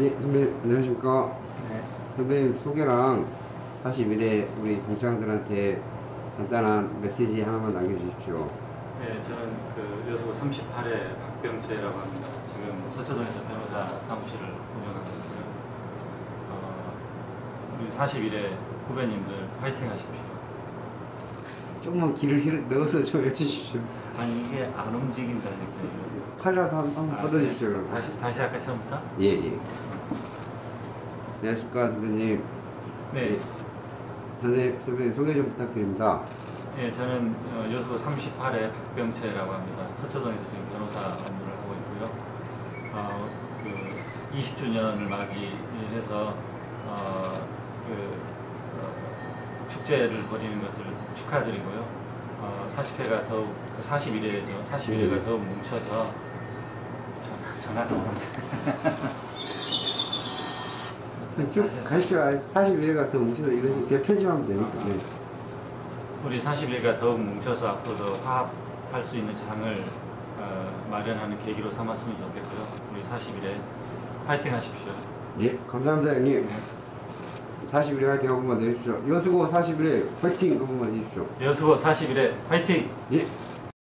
예, 선배 안녕하십니까. 네. 선배님 소개랑 41회 우리 동창들한테 간단한 메시지 하나만 남겨주십시오. 네, 저는 그 여수구 38회 박병채라고 합니다. 지금 서초동에서 변호사 사무실을 운영하고 있고요. 어, 우리 41회 후배님들 파이팅 하십시오. 조금만 실어 넣어서 좀 해주십시오. 아니 이게 안 움직인다 이렇게. 팔이라도 한- 한번 아, 뻗어주십시오. 네. 그럼. 다시 다시 아까 처음부터? 예, 예. 안녕하십니까, 선배님. 네. 선생, 선배님 소개 좀 부탁드립니다. 예, 저는 어, 여수구 38회 박병채라고 합니다. 서초동에서 지금 변호사 업무를 하고 있고요. 어, 그 20주년을 맞이해서 어, 그 어, 축제를 벌이는 것을 축하드리고요. 어, 40회가 더욱 41회죠. 41회가 더욱 뭉쳐서 전화, 전화가 오는데. 쭉 가십시오. 41회가 더 뭉쳐서 이것이 제가 편집하면 되니까. 네. 우리 41가 더욱 뭉쳐서 앞으로도 화합할 수 있는 장을 어, 마련하는 계기로 삼았으면 좋겠고요. 우리 41에 파이팅 하십시오. 예, 감사합니다, 형님. 네. 41회 화이팅 한 번만 내주십시오. 여수고 41회 화이팅 한 번만 해주십시오. 여수고 41에 파이팅! 예.